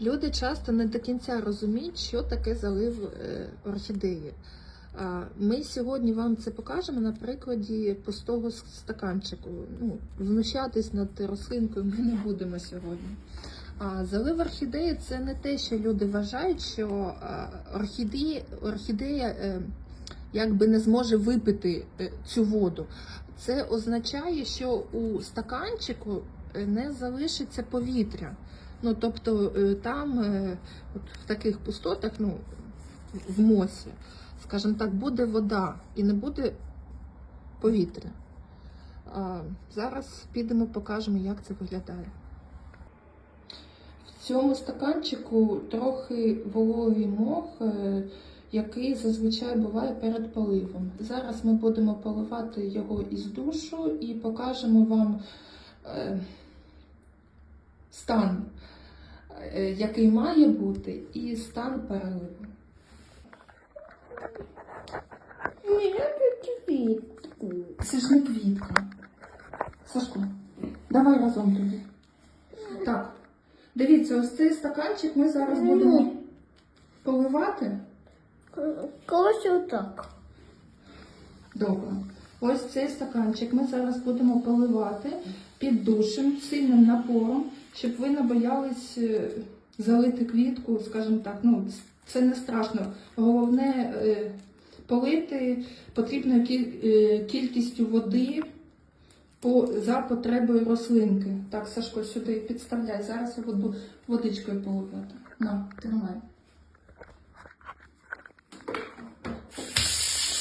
Люди часто не до кінця розуміють, що таке залив е, орхідеї. Ми сьогодні вам це покажемо на прикладі пустого стаканчику. Ну, знущатись над рослинкою ми не будемо сьогодні. А залив орхідеї це не те, що люди вважають, що орхідея, орхідея якби не зможе випити е, цю воду. Це означає, що у стаканчику е, не залишиться повітря. Ну, тобто е, там, е, от в таких пустотах, ну, в мосі, скажімо так, буде вода і не буде повітря. Зараз підемо, покажемо, як це виглядає. В цьому стаканчику трохи вологий мох, е, який зазвичай буває перед поливом. Зараз ми будемо поливати його із душу і покажемо вам стан, який має бути, і стан переливу. Це ж не квітка. Сашко, давай разом тоді. Так, дивіться, ось цей стаканчик ми зараз будемо поливати. Колись отак. Добре. Ось цей стаканчик ми зараз будемо поливати під душем, сильним напором, щоб ви не боялись е, залити квітку, скажімо так, ну це не страшно. Головне е, полити потрібною е, кількістю води по, за потребою рослинки. Так, Сашко, сюди підставляй. Зараз я буду водичкою поливати. На, тримай.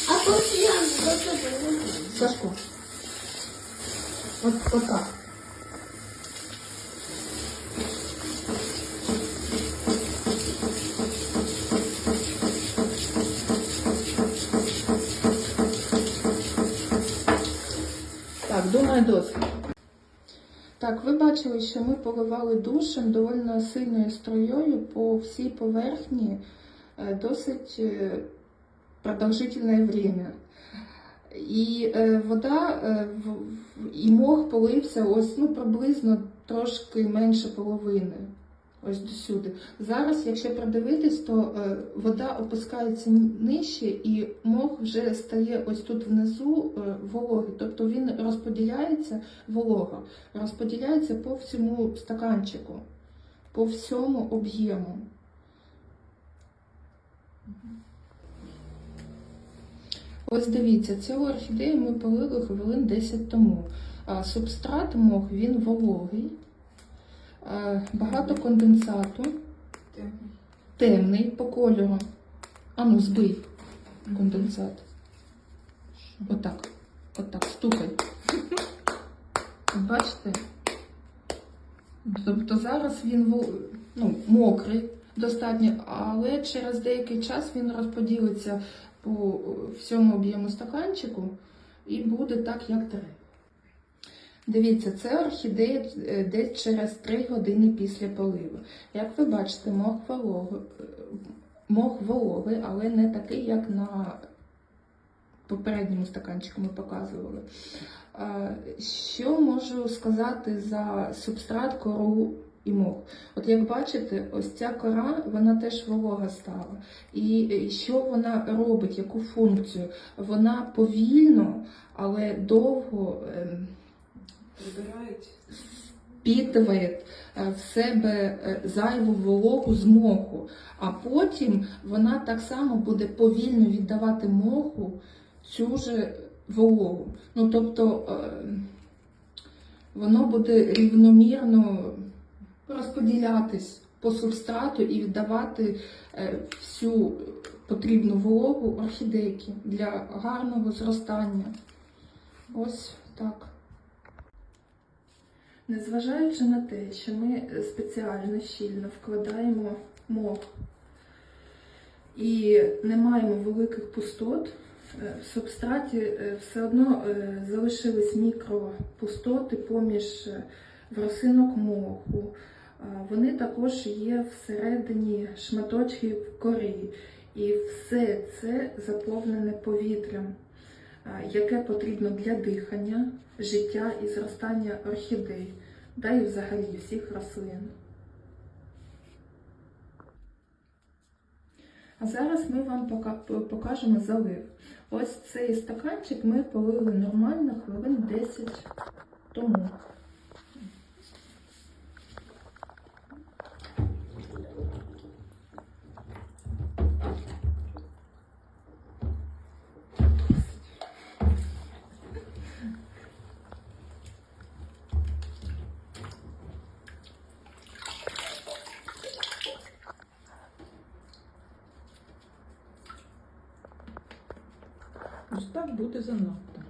А я. Сашко. От, от так. Так, думаю. Так, ви бачили, що ми поливали душем доволі сильною струєю по всій поверхні е, досить е, продовжительне время. І е, вода і мох полився ось ну, приблизно трошки менше половини. Ось до сюди. Зараз, якщо придивитись, то е, вода опускається нижче і мох вже стає ось тут внизу е, вологий. Тобто він розподіляється, волога, розподіляється по всьому стаканчику, по всьому об'єму. Ось дивіться, цю орхідею ми полили хвилин 10 тому. А субстрат мох він вологий, багато конденсату, темний по кольору. Ану, збий конденсат. Отак. Отак, стукай. Бачите? Тобто зараз він ну, мокрий достатньо, але через деякий час він розподілиться по всьому об'єму стаканчику і буде так, як треба. Дивіться, це орхідея е, десь через 3 години після поливу. Як ви бачите, мох вологий, мох вологий, але не такий, як на попередньому стаканчику ми показували. Що можу сказати за субстрат, кору і мох? От як бачите, ось ця кора, вона теж волога стала. І е, що вона робить, яку функцію? Вона повільно, але довго ем, Прибирають. е, в себе е, зайву вологу з моху, а потім вона так само буде повільно віддавати моху цю же вологу. Ну тобто е, воно буде рівномірно розподілятись по субстрату і віддавати е, всю потрібну вологу орхідейки для гарного зростання. Ось так. Незважаючи на те, що ми спеціально щільно вкладаємо мох і не маємо великих пустот, е, в субстраті е, все одно е, залишились мікропустоти поміж вросинок моху. Вони також є всередині шматочків кори. І все це заповнене повітрям, Е, яке потрібно для дихання, життя і зростання орхідей, да і взагалі всіх рослин. А зараз ми вам покажемо залив. Ось цей стаканчик ми полили нормально хвилин 10 тому. Ось так буде занадто.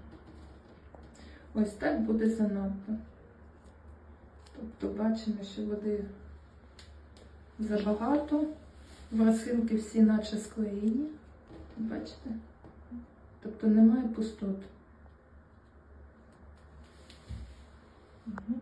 Ось так буде занадто. Тобто бачимо, що води забагато, ворсинки всі наче склеєні. Бачите? Тобто немає пустот. Угу.